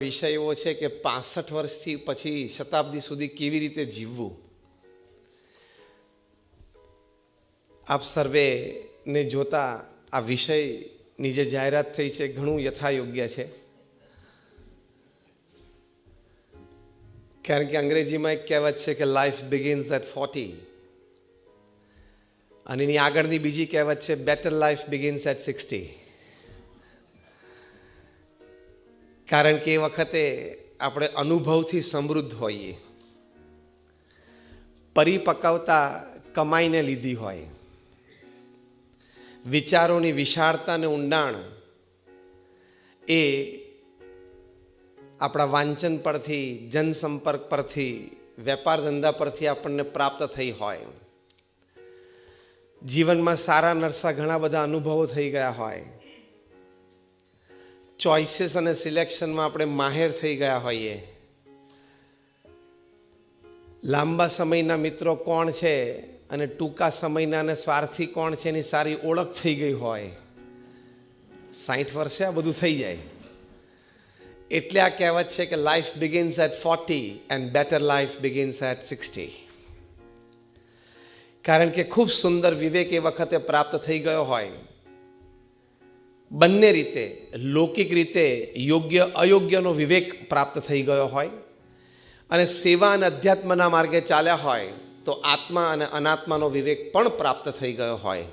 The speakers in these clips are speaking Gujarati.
વિષય એવો છે કે પાસઠ વર્ષથી પછી શતાબ્દી સુધી કેવી રીતે જીવવું? આપ સર્વે ને જોતા આ વિષયની જે જાહેરાત થઈ છે ઘણું યથાયોગ્ય છે. કારણ કે અંગ્રેજીમાં એક કહેવત છે કે લાઈફ બિગિન્સ એટ ફોર્ટી અને એની આગળની બીજી કહેવત છે better life begins at sixty કારણ કે એ વખતે આપણે અનુભવથી સમૃદ્ધ હોઈએ. પરિપક્વતા કમાઈને લીધી હોય. વિચારોની વિશાળતા અને ઊંડાણ એ આપણા વાંચન પરથી, જનસંપર્ક પરથી, વેપાર ધંધા પરથી આપણને પ્રાપ્ત થઈ હોય. જીવનમાં સારા નરસા ઘણા બધા અનુભવો થઈ ગયા હોય. ચોઇસીસ અને સિલેક્શનમાં આપણે માહેર થઈ ગયા હોઈએ. લાંબા સમયના મિત્રો કોણ છે અને ટૂંકા સમયના અને સ્વાર્થી કોણ છે એની સારી ઓળખ થઈ ગઈ હોય. સાઠ વર્ષે આ બધું થઈ જાય. એટલે આ કહેવત છે કે life begins at forty and better life begins at sixty કારણ કે ખૂબ સુંદર વિવેક એ વખતે પ્રાપ્ત થઈ ગયો હોય. બંને રીતે, લૌકિક રીતે યોગ્ય, અયોગ્યનો વિવેક પ્રાપ્ત થઈ ગયો હોય અને સેવા અને અધ્યાત્મના માર્ગે ચાલ્યા હોય તો આત્મા અને અનાત્માનો વિવેક પણ પ્રાપ્ત થઈ ગયો હોય.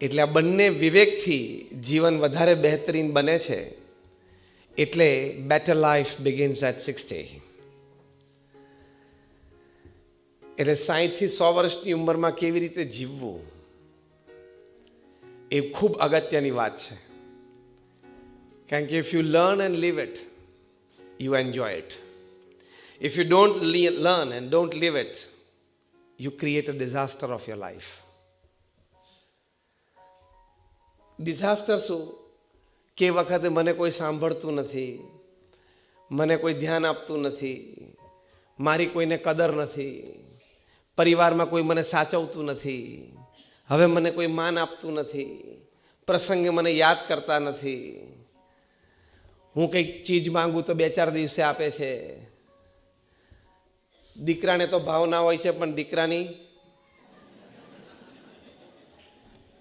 એટલે આ બંને વિવેકથી જીવન વધારે બહેતરીન બને છે. એટલે better life begins at sixty એટલે સાહીઠથી સો વર્ષની ઉંમરમાં કેવી રીતે જીવવું? એ ખૂબ અગત્યની વાત છે. કારણ કે if you learn and live it you enjoy it if you don't learn and don't live it you create a disaster of your life disaster શું કે વખતે મને કોઈ સાંભળતું નથી, મને કોઈ ધ્યાન આપતું નથી, મારી કોઈને કદર નથી, પરિવારમાં કોઈ મને સાચવતું નથી હવે મને કોઈ માન આપતું નથી. પ્રસંગે મને યાદ કરતા નથી. હું કંઈક ચીજ માંગુ તો બે ચાર દિવસે આપે છે. દીકરાને તો ભાવના હોય છે, પણ દીકરાની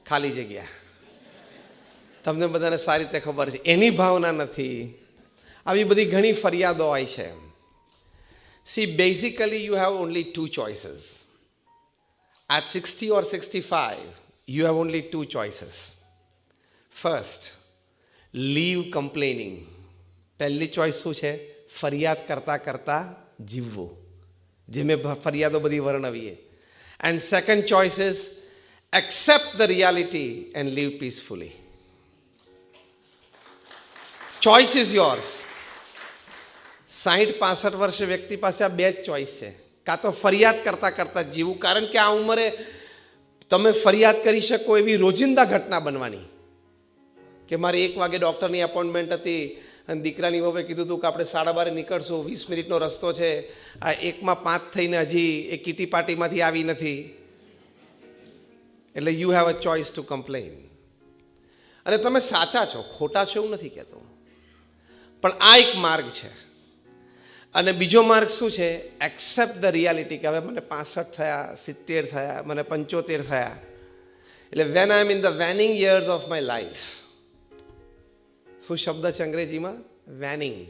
ખાલી જગ્યા. તમને બધાને સારી રીતે ખબર છે. એની ભાવના નથી. આવી બધી ઘણી ફરિયાદો હોય છે. See basically you have only two choices At 60 or 65, you have only two choices. First, leave complaining. પહેલી ચોઈસ શું છે? ફરિયાદ કરતાં કરતાં જીવવું. જે મેં ફરિયાદો બધી વર્ણવીએ. And second choice is accept the reality and live peacefully choice is yours સાહીઠ પાસઠ વર્ષે વ્યક્તિ પાસે આ બે જ ચોઈસ છે. કાં તો ફરિયાદ કરતાં કરતાં જીવવું કારણ કે આ ઉંમરે તમે ફરિયાદ કરી શકો એવી રોજિંદા ઘટના બનવાની. કે મારી એક વાગે ડૉક્ટરની એપોઇન્ટમેન્ટ હતી અને દીકરાની વહુએ કીધું હતું કે આપણે સાડા બારે નીકળશું, વીસ મિનિટનો રસ્તો છે. આ એકમાં પાંચ થઈને હજી એ કીટી પાર્ટીમાંથી આવી નથી. એટલે you have a choice to complain અને તમે સાચા છો, ખોટા છો એવું નથી કહેતો. પણ આ એક માર્ગ છે. અને બીજો માર્ગ શું છે? એક્સેપ્ટ ધ રિયાલિટી કે હવે મને પાસઠ થયા, સિત્તેર થયા, મને પંચોતેર થયા. એટલે when I am in the waning years of my life શું શબ્દ છે અંગ્રેજીમાં? Waning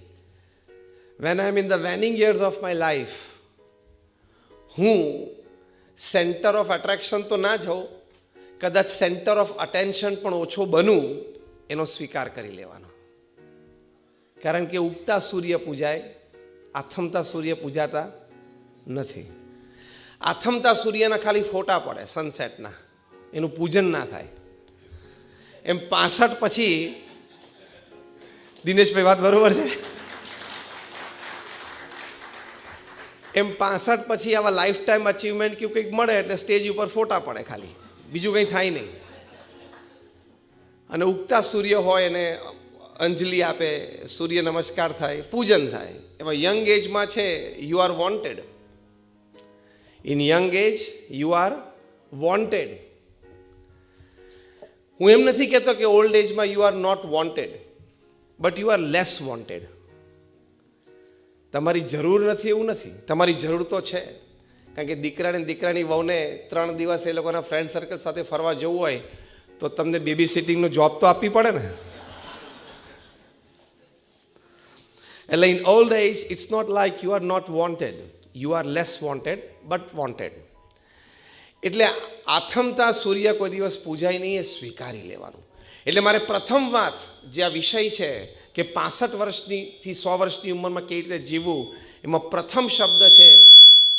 when I am in the waning years of my life હું સેન્ટર ઓફ એટ્રેક્શન તો ના જાઉં કદાચ સેન્ટર ઓફ અટેન્શન પણ ઓછો બનું, એનો સ્વીકાર કરી લેવાનો. કારણ કે ઉગતા સૂર્ય પૂજાય આથમતા સૂર્ય પૂજાતા નથી. આથમતા સૂર્યના ખાલી ફોટા પડે સનસેટના એનું પૂજન ના થાય. એમ પાસઠ પછી દિનેશભાઈ વાત બરોબર છે? એમ પાસઠ પછી આવા લાઈફ ટાઈમ અચીવમેન્ટ કે કંઈક મળે એટલે સ્ટેજ ઉપર ફોટા પડે ખાલી. બીજું કંઈ થાય નહીં. અને ઉગતા સૂર્ય હોય એને અંજલિ આપે, સૂર્ય નમસ્કાર થાય, પૂજન થાય. એમાં યંગ એજમાં છે you are wanted in young age you are wanted હું એમ નથી કહેતો કે old એજમાં you are not wanted but you are less wanted તમારી જરૂર નથી એવું નથી. તમારી જરૂર તો છે. કારણ કે દીકરાને દીકરાની વહુને ત્રણ દિવસ એ લોકોના ફ્રેન્ડ સર્કલ સાથે ફરવા જવું હોય, તો તમને બેબી સિટિંગનો જોબ તો આપવી પડે ને. એટલે in old age it's not like you are not wanted you are less wanted but wanted એટલે આથમતા સૂર્ય કોઈ દિવસ પૂજાય નહીં, એ સ્વીકારી લેવાનું. એટલે મારે પ્રથમ વાત જે આ વિષય છે કે પાસઠ વર્ષનીથી સો વર્ષની ઉંમરમાં કેવી રીતે જીવવું, એમાં પ્રથમ શબ્દ છે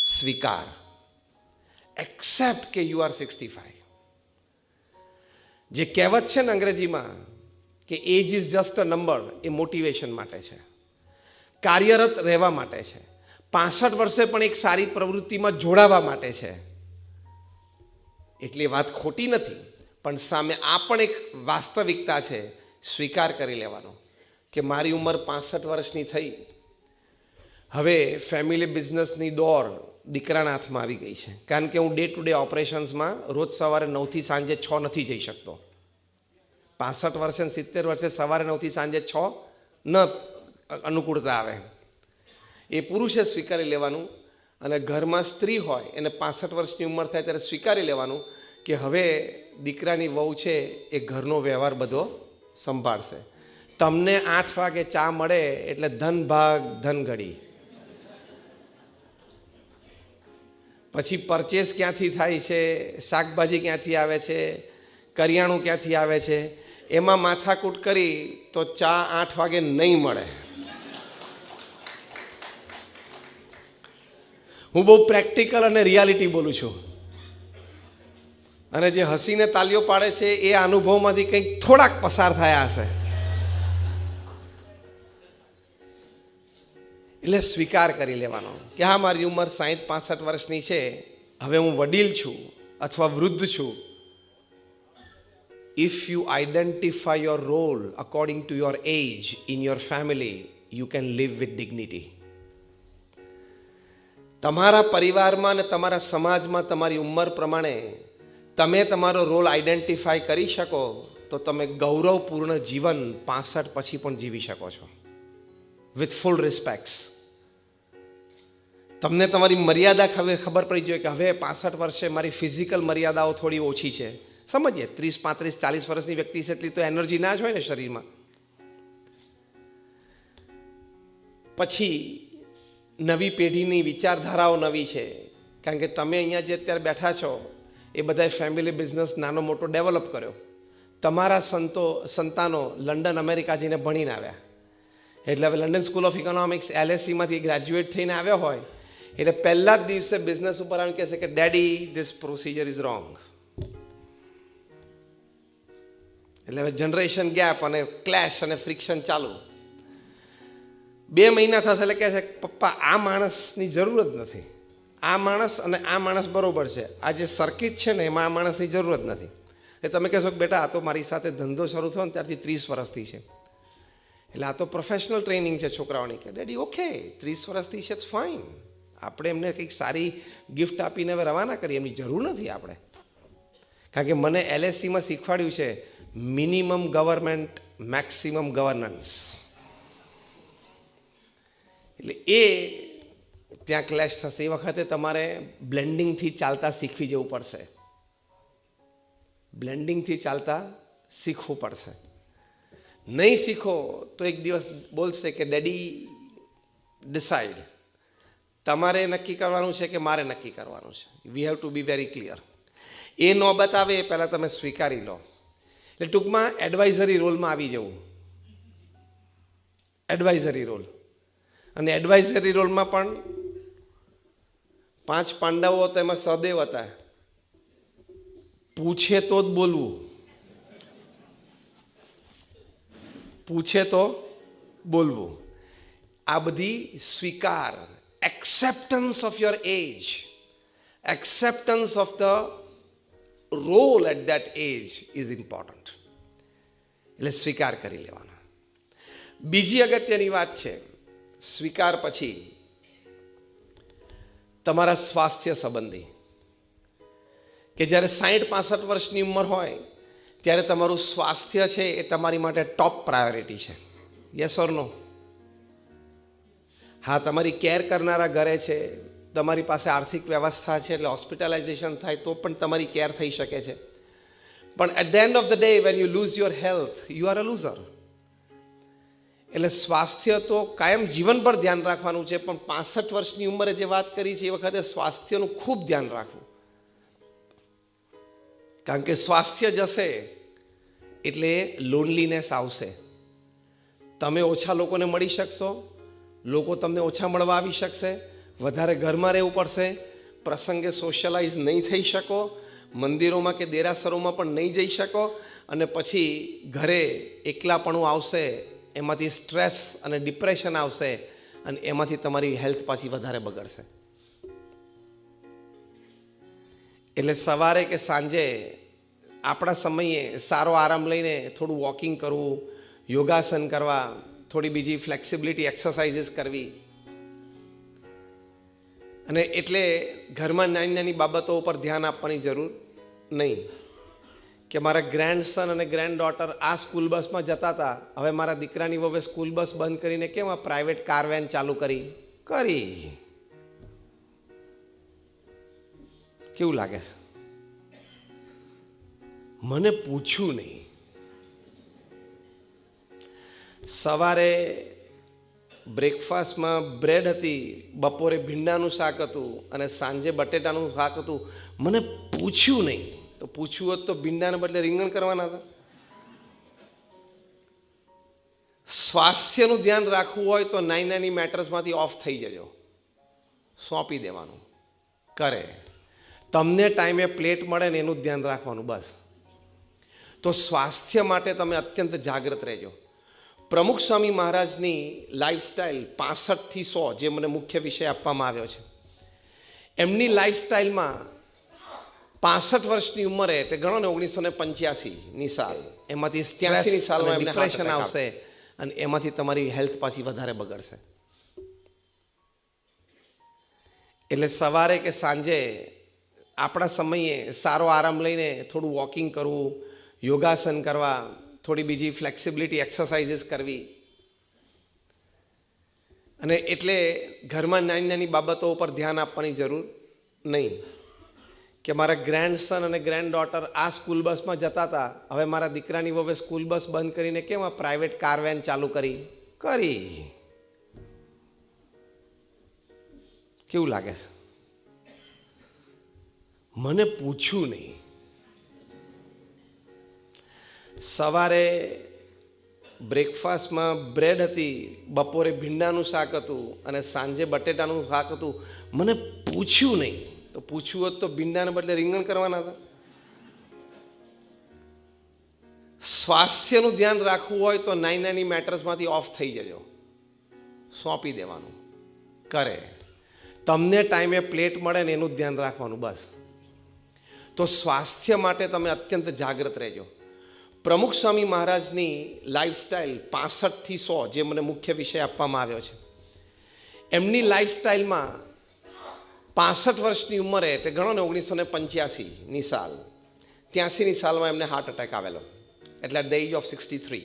સ્વીકાર. એક્સેપ્ટ કે યુ આર સિક્સટી ફાઈવ જે કહેવત છે ને અંગ્રેજીમાં કે age is just a number A motivation માટે છે. કાર્યરત રહેવા માટે છે. પાસઠ વર્ષે પણ એક સારી પ્રવૃત્તિમાં જોડાવા માટે છે. એટલી વાત ખોટી નથી, પણ સામે આ પણ એક વાસ્તવિકતા છે, સ્વીકાર કરી લેવાનો, કે મારી ઉંમર પાસઠ વર્ષની થઈ. હવે ફેમિલી બિઝનેસની દોર દીકરાના હાથમાં આવી ગઈ છે. કારણ કે હું ડે ટુ ડે ઓપરેશન્સમાં રોજ સવારે નવથી સાંજે છ નથી જઈ શકતો. પાસઠ વર્ષે સિત્તેર વર્ષે સવારે નવથી સાંજે છ ન અનુકૂળતા આવે. એ પુરુષે સ્વીકારી લેવાનું અને ઘરમાં સ્ત્રી હોય, એને પાસઠ વર્ષની ઉંમર થાય ત્યારે સ્વીકારી લેવાનું કે હવે દીકરાની વહુ છે, એ ઘરનો વ્યવહાર બધો સંભાળશે. તમને આઠ વાગે ચા મળે એટલે ધન ભાગ, ધન ઘડી. પછી પરચેસ ક્યાંથી થાય છે, શાકભાજી ક્યાંથી આવે છે, કરિયાણું ક્યાંથી આવે છે, એમાં માથાકૂટ કરી તો ચા આઠ વાગે નહીં મળે. હું બહુ પ્રેક્ટિકલ અને રિયાલિટી બોલું છું. અને જે હસીને તાલીઓ પાડે છે, એ અનુભવમાંથી કંઈક થોડાક પસાર થયા હશે. એટલે સ્વીકાર કરી લેવાનો કે હા, મારી ઉંમર સાહીઠ, પાસઠ વર્ષની છે. હવે હું વડીલ છું અથવા વૃદ્ધ છું. If you identify your role according to your age in your family you can live with dignity તમારા પરિવારમાં અને તમારા સમાજમાં તમારી ઉંમર પ્રમાણે તમે તમારો રોલ આઈડેન્ટિફાય કરી શકો, તો તમે ગૌરવપૂર્ણ જીવન પાસઠ પછી પણ જીવી શકો છો. વિથ ફૂલ રિસ્પેક્ટ્સ તમને તમારી મર્યાદા હવે ખબર પડી જોઈએ કે હવે પાસઠ વર્ષે મારી ફિઝિકલ મર્યાદાઓ થોડી ઓછી છે. સમજીએ, ત્રીસ, પાંત્રીસ, ચાલીસ વર્ષની વ્યક્તિ છે એટલી તો એનર્જી ના જ હોય ને શરીરમાં. પછી નવી પેઢીની વિચારધારાઓ નવી છે. કારણ કે તમે અહીંયા જે અત્યારે બેઠા છો, એ બધાએ ફેમિલી બિઝનેસ નાનો મોટો ડેવલપ કર્યો. તમારા સંતો, સંતાનો લંડન, અમેરિકા જઈને ભણીને આવ્યા. એટલે હવે લંડન સ્કૂલ ઓફ ઇકોનોમિક્સ એલએસસીમાંથી ગ્રેજ્યુએટ થઈને આવ્યો હોય, એટલે પહેલા જ દિવસે બિઝનેસ ઉપર આવીને કહેશે કે daddy this procedure is wrong એટલે હવે જનરેશન ગેપ અને ક્લેશ અને ફ્રિક્શન ચાલુ. બે મહિના થશે એટલે કહે છે, પપ્પા, આ માણસની જરૂર જ નથી. આ માણસ અને આ માણસ બરોબર છે. આ જે સર્કિટ છે ને, એમાં આ માણસની જરૂર જ નથી. એ તમે કહેશો કે, બેટા, આ તો મારી સાથે ધંધો શરૂ થયો ને, ત્યારથી ત્રીસ વર્ષથી છે. એટલે આ તો પ્રોફેશનલ ટ્રેનિંગ છે છોકરાઓની કે, ડેડી, ઓકે, ત્રીસ વર્ષથી છે ફાઇન આપણે એમને કંઈક સારી ગિફ્ટ આપીને હવે રવાના કરીએ, એમની જરૂર નથી આપણે. કારણ કે મને એલએસસીમાં શીખવાડ્યું છે મિનિમમ ગવર્મેન્ટ મેક્સિમમ ગવર્નન્સ એટલે એ ત્યાં ક્લેશ થશે. એ વખતે તમારે બ્લેન્ડિંગથી ચાલતા શીખવી જવું પડશે. બ્લેન્ડિંગથી ચાલતા શીખવું પડશે. નહીં શીખો તો એક દિવસ બોલશે કે, ડેડી ડિસાઈડ તમારે નક્કી કરવાનું છે કે મારે નક્કી કરવાનું છે? We have to be very clear એ ન બતાવે એ પહેલાં તમે સ્વીકારી લો. એટલે ટૂંકમાં એડવાઇઝરી રોલમાં આવી જવું. એડવાઇઝરી રોલ અને એડવાઇઝરી રોલમાં પણ પાંચ પાંડવો હતા, એમાં સદેવ હતા. પૂછે તો જ બોલવું. પૂછે તો બોલવું. આ બધી સ્વીકાર acceptance of your age acceptance of the role at that age is important એટલે સ્વીકાર કરી લેવાનો. બીજી અગત્યની વાત છે સ્વીકાર પછી તમારા સ્વાસ્થ્ય સંબંધી. કે જ્યારે સાહીઠ પાસઠ વર્ષની ઉંમર હોય, ત્યારે તમારું સ્વાસ્થ્ય છે એ તમારી માટે ટોપ પ્રાયોરિટી છે. યસ ઓર નો હા, તમારી કેર કરનારા ઘરે છે, તમારી પાસે આર્થિક વ્યવસ્થા છે, એટલે હોસ્પિટલાઇઝેશન થાય, તો પણ તમારી કેર થઈ શકે છે. પણ at the end of the day when you lose your health you are a loser એટલે સ્વાસ્થ્ય તો કાયમ જીવન પર ધ્યાન રાખવાનું છે, પણ પાસઠ વર્ષની ઉંમરે જે વાત કરી છે, એ વખતે સ્વાસ્થ્યનું ખૂબ ધ્યાન રાખવું. કારણ કે સ્વાસ્થ્ય જશે એટલે લોનલીનેસ આવશે. તમે ઓછા લોકોને મળી શકશો, લોકો તમને ઓછા મળવા આવી શકશે, વધારે ઘરમાં રહેવું પડશે, પ્રસંગે સોશિયલાઇઝ નહીં થઈ શકો, મંદિરોમાં કે દેરાસરોમાં પણ નહીં જઈ શકો, અને પછી ઘરે એકલાપણું આવશે એમાંથી સ્ટ્રેસ અને ડિપ્રેશન આવશે અને એમાંથી તમારી હેલ્થ પાછી વધારે બગડશે. એટલે સવારે કે સાંજે આપણા સમયે સારો આરામ લઈને થોડું વોકિંગ કરવું, યોગાસન કરવા, થોડી બીજી ફ્લેક્સિબિલિટી એક્સરસાઇઝીસ કરવી. અને એટલે ઘરમાં નાની નાની બાબતો ઉપર ધ્યાન આપવાની જરૂર નહીં. કે મારા ગ્રેન્ડસન અને ગ્રેન્ડ ડોટર આ સ્કૂલ બસમાં જતા હતા. હવે મારા દીકરાની વવે સ્કૂલ બસ બંધ કરીને કેમ આ પ્રાઇવેટ કાર વેન ચાલુ કરી? કરી. કેવું લાગે? મને પૂછ્યું નહીં. સવારે બ્રેકફાસ્ટમાં બ્રેડ હતી, બપોરે ભીંડાનું શાક હતું અને સાંજે બટેટાનું શાક હતું. મને પૂછ્યું નહીં. તો પૂછ્યું હોત તો ભીંડાને બદલે રીંગણ કરવાના હતા. સ્વાસ્થ્યનું ધ્યાન રાખવું હોય તો નાની નાની મેટર્સમાંથી ઓફ થઈ જજો. સોંપી દેવાનું. કરે. તમને ટાઈમે પ્લેટ મળે ને એનું ધ્યાન રાખવાનું, બસ. તો સ્વાસ્થ્ય માટે તમે અત્યંત જાગૃત રહેજો. પ્રમુખ સ્વામી મહારાજની લાઈફસ્ટાઈલ પાસઠથી સો જે મને મુખ્ય વિષય આપવામાં આવ્યો છે. એમની લાઈફસ્ટાઈલમાં પાસઠ વર્ષની ઉંમરે એટલે ગણો ને ઓગણીસો ને પંચ્યાસીની સાલ. એમાંથી ત્યાસીની સાલમાં ડિપ્રેશન આવશે. અને એમાંથી તમારી હેલ્થ પાછી વધારે બગડશે. એટલે સવારે કે સાંજે આપણા સમયે સારો આરામ લઈને થોડું વોકિંગ કરવું યોગાસન કરવા થોડી બીજી ફ્લેક્સિબિલિટી એક્સરસાઇઝીસ કરવી. અને એટલે ઘરમાં નાની નાની બાબતો ઉપર ધ્યાન આપવાની જરૂર નહીં. કે મારા ગ્રેન્ડસન અને ગ્રેન્ડ ડોટર આ સ્કૂલ બસમાં જતા હતા. હવે મારા દીકરાની વવે સ્કૂલ બસ બંધ કરીને કેમ આ પ્રાઇવેટ કાર વેન ચાલુ કરી? કરી. કેવું લાગે? મને પૂછ્યું નહીં. સવારે બ્રેકફાસ્ટમાં બ્રેડ હતી, બપોરે ભીંડાનું શાક હતું અને સાંજે બટેટાનું શાક હતું. મને પૂછ્યું નહીં. તો પૂછ્યું હોત તો ભીંડાને બદલે રીંગણ કરવાના હતા. સ્વાસ્થ્યનું ધ્યાન રાખવું હોય તો નાની નાની મેટર્સમાંથી ઓફ થઈ જજો. સોંપી દેવાનું. કરે. તમને ટાઈમે પ્લેટ મળે ને એનું ધ્યાન રાખવાનું બસ. તો સ્વાસ્થ્ય માટે તમે અત્યંત જાગૃત રહેજો. પ્રમુખ સ્વામી મહારાજની લાઈફસ્ટાઈલ પાસઠથી સો જે મને મુખ્ય વિષય આપવામાં આવ્યો છે. એમની લાઈફસ્ટાઈલમાં પાસઠ વર્ષની ઉંમરે એટલે ગણો ને ઓગણીસો ને પંચ્યાસીની સાલ. ત્યાસીની સાલમાં એમને હાર્ટ એટેક આવેલો. એટલે at the age of sixty three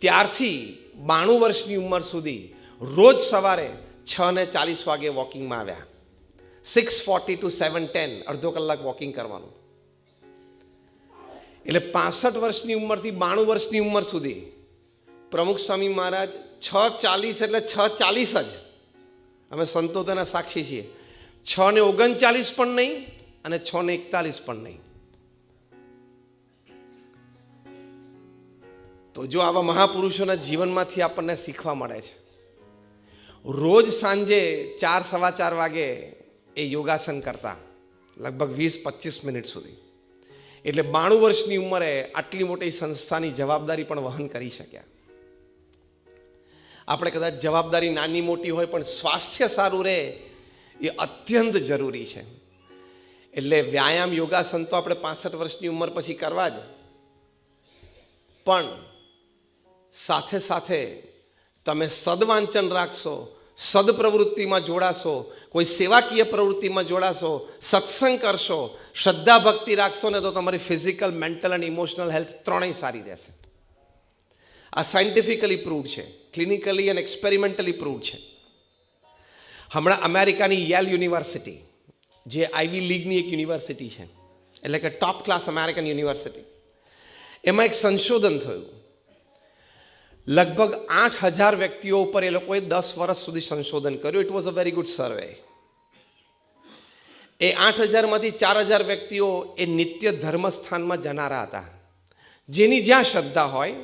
ત્યારથી બાણું વર્ષની ઉંમર સુધી રોજ સવારે છ ને ચાલીસ વાગે વોકિંગમાં આવ્યા. Six forty to seven ten અડધો કલાક વોકિંગ કરવાનું. એટલે પાસઠ વર્ષની ઉંમરથી બાણું વર્ષની ઉંમર સુધી પ્રમુખ સ્વામી મહારાજ છ ચાલીસ એટલે છ ચાલીસ જ. અમે સંતો તેના સાક્ષી છીએ. છ ને ઓગણચાલીસ પણ નહીં અને છ ને એકતાલીસ પણ નહીં. તો જો આવા મહાપુરુષોના જીવનમાંથી આપણને શીખવા મળે છે. રોજ સાંજે ચાર સવા ચાર વાગે એ યોગાસન કરતા, લગભગ વીસ પચીસ મિનિટ સુધી. એટલે બાણું વર્ષની ઉંમરે આટલી મોટી સંસ્થાની જવાબદારી પણ વહન કરી શક્યા. આપણે કદાચ જવાબદારી નાની મોટી હોય પણ સ્વાસ્થ્ય સારું રહે એ અત્યંત જરૂરી છે. એટલે વ્યાયામ યોગાસન તો આપણે પાસઠ વર્ષની ઉંમર પછી કરવા જ. પણ સાથે સાથે તમે સદવાંચન રાખશો, સદપ્રવૃત્તિમાં જોડાશો, કોઈ સેવાકીય પ્રવૃત્તિમાં જોડાશો, સત્સંગ કરશો, શ્રદ્ધા ભક્તિ રાખશો ને તો તમારી ફિઝિકલ, મેન્ટલ અને ઇમોશનલ હેલ્થ ત્રણેય સારી રહેશે. આ સાયન્ટિફિકલી પ્રૂવડ છે, ક્લિનિકલી અને એક્સપેરિમેન્ટલી પ્રૂવડ છે. હમણાં અમેરિકાની યેલ યુનિવર્સિટી, જે આઈવી લીગની એક યુનિવર્સિટી છે, એટલે કે ટોપ ક્લાસ અમેરિકન યુનિવર્સિટી, એમાં એક સંશોધન થયું. લગભગ આઠ હજાર વ્યક્તિઓ ઉપર એ લોકોએ દસ વર્ષ સુધી સંશોધન કર્યું. It was a very good survey એ આઠ હજારમાંથી ચાર હજાર વ્યક્તિઓ એ નિત્ય ધર્મસ્થાનમાં જનારા હતા. જેની જ્યાં શ્રદ્ધા હોય